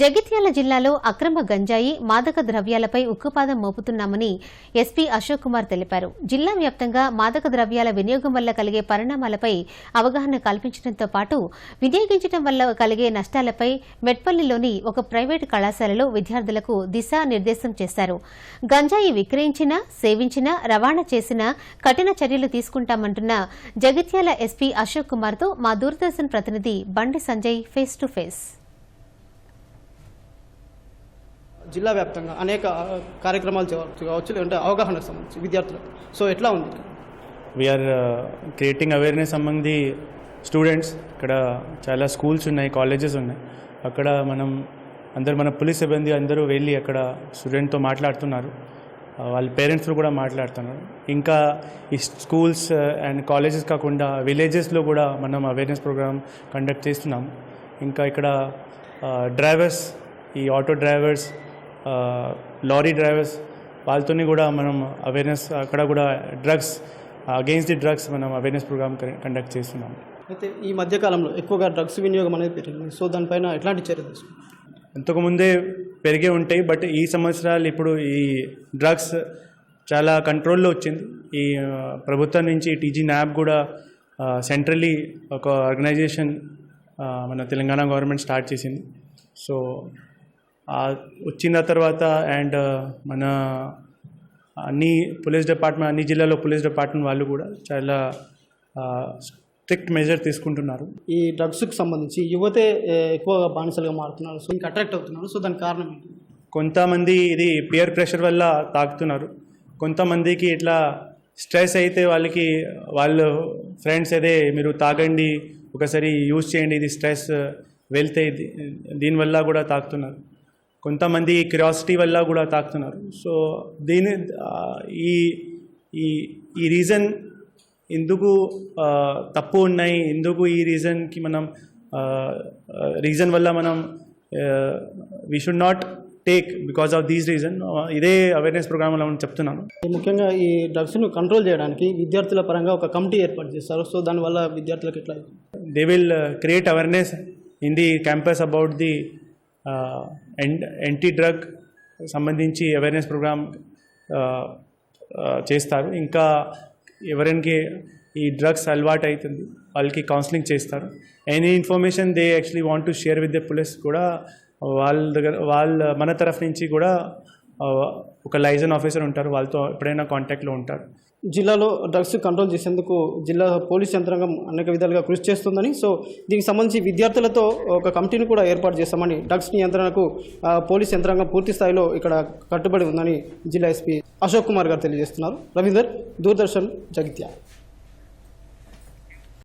జగిత్యాల జిల్లాలో అక్రమ గంజాయి మాదక ద్రవ్యాలపై ఉక్కుపాదం మోపుతున్నామని ఎస్పీ అశోక్ కుమార్ తెలిపారు. జిల్లా వ్యాప్తంగా మాదక ద్రవ్యాల వినియోగం వల్ల కలిగే పరిణామాలపై అవగాహన కల్పించడంతో పాటు వినియోగించడం వల్ల కలిగే నష్టాలపై మెట్పల్లిలోని ఒక ప్రైవేటు కళాశాలలో విద్యార్థులకు దిశానిర్దేశం చేశారు. గంజాయి విక్రయించినా సేవించినా రవాణా చేసినా కఠిన చర్యలు తీసుకుంటామంటున్న జగిత్యాల ఎస్పీ అశోక్ కుమార్తో మా దూరదర్శన్ ప్రతినిధి Bandi Sanjay face to face. జిల్లా వ్యాప్తంగా అనేక కార్యక్రమాలు చేయవచ్చు కావచ్చు లేదంటే అవగాహనకు సంబంధించి విద్యార్థులకు. సో ఎట్లా ఉంది? We are creating awareness among the students ఇక్కడ చాలా స్కూల్స్ ఉన్నాయి కాలేజెస్ ఉన్నాయి. అక్కడ మనం అందరు మన పోలీస్ సిబ్బంది అందరూ వెళ్ళి అక్కడ స్టూడెంట్తో మాట్లాడుతున్నారు. వాళ్ళ పేరెంట్స్తో కూడా మాట్లాడుతున్నారు. ఇంకా ఈ స్కూల్స్ అండ్ కాలేజెస్ కాకుండా విలేజెస్లో కూడా మనం అవేర్నెస్ ప్రోగ్రామ్ కండక్ట్ చేస్తున్నాం. ఇంకా ఇక్కడ డ్రైవర్స్ ఈ ఆటో డ్రైవర్స్ లారీ డ్రైవర్స్ వాళ్ళతోని కూడా మనం అవేర్నెస్ అక్కడ కూడా డ్రగ్స్ అగెయిన్స్ట్ ది డ్రగ్స్ మనం అవేర్నెస్ ప్రోగ్రామ్ కండక్ట్ చేస్తున్నాం. అయితే ఈ మధ్యకాలంలో ఎక్కువగా డ్రగ్స్ వినియోగం అనేది పెరిగింది. సో దానిపైన ఎట్లాంటి చర్య తీసుకుంటారు? ఇంతకుముందే పెరిగే ఉంటాయి బట్ ఈ సంవత్సరాలు ఇప్పుడు ఈ డ్రగ్స్ చాలా కంట్రోల్లో వచ్చింది. ఈ ప్రభుత్వం నుంచి టీజీ న్యాబ్ కూడా సెంట్రల్లీ ఒక ఆర్గనైజేషన్ మన తెలంగాణ గవర్నమెంట్ స్టార్ట్ చేసింది. సో వచ్చిన తర్వాత అండ్ మన అన్ని పోలీస్ డిపార్ట్మెంట్ అన్ని జిల్లాలో పోలీస్ డిపార్ట్మెంట్ వాళ్ళు కూడా చాలా స్ట్రిక్ట్ మెజర్ తీసుకుంటున్నారు. ఈ డ్రగ్స్కి సంబంధించి యువతే ఎక్కువగా బానిసలుగా మారుతున్నారు సో ఇంకా అట్రాక్ట్ అవుతున్నారు. సో దానికి కారణం ఏంటి? కొంతమంది ఇది పియర్ ప్రెషర్ వల్ల తాకుతున్నారు. కొంతమందికి ఇట్లా స్ట్రెస్ అయితే వాళ్ళకి వాళ్ళు ఫ్రెండ్స్ అదే మీరు తాగండి ఒకసారి యూజ్ చేయండి ఇది స్ట్రెస్ వెళ్తే దీనివల్ల కూడా తాకుతున్నారు. కొంతమంది క్యూరియాసిటీ వల్ల కూడా తాకుతున్నారు. సో దీని ఈ ఈ ఈ రీజన్ ఎందుకు తప్పు ఉన్నాయి? ఎందుకు ఈ రీజన్కి మనం రీజన్ వల్ల మనం we should not take because of these reason ఇదే అవేర్నెస్ ప్రోగ్రామ్లో మనం చెప్తున్నాను. ముఖ్యంగా ఈ డ్రగ్స్ను కంట్రోల్ చేయడానికి విద్యార్థుల పరంగా ఒక కమిటీ ఏర్పాటు చేస్తారు. సో దానివల్ల విద్యార్థులకు ఎట్లా? They will create awareness in the campus about the anti drug సంబంధించి అవేర్నెస్ ప్రోగ్రామ్ చేస్తారు. ఇంకా ఎవరికి ఈ డ్రగ్స్ అలవాటు అవుతుంది వాళ్ళకి కౌన్సిలింగ్ చేస్తారు. Any information they actually want to share with the police కూడా వాళ్ళ దగ్గర వాళ్ళ మన తరఫు నుంచి కూడా ఒక లైజన్ ఆఫీసర్ ఉంటారు. వాళ్ళతో ఎప్పుడైనా కాంటాక్ట్లో ఉంటారు. జిల్లాలో డ్రగ్స్ కంట్రోల్ చేసేందుకు జిల్లా పోలీస్ యంత్రాంగం అనేక విధాలుగా కృషి చేస్తుందని సో దీనికి సంబంధించి విద్యార్థులతో ఒక కమిటీని కూడా ఏర్పాటు చేస్తామని డ్రగ్స్ నియంత్రణకు పోలీస్ యంత్రాంగం పూర్తి స్థాయిలో ఇక్కడ కట్టుబడి ఉందని జిల్లా ఎస్పీ అశోక్ కుమార్ గారు తెలియజేస్తున్నారు. రవీందర్ దూరదర్శన్ జగిత్యాల.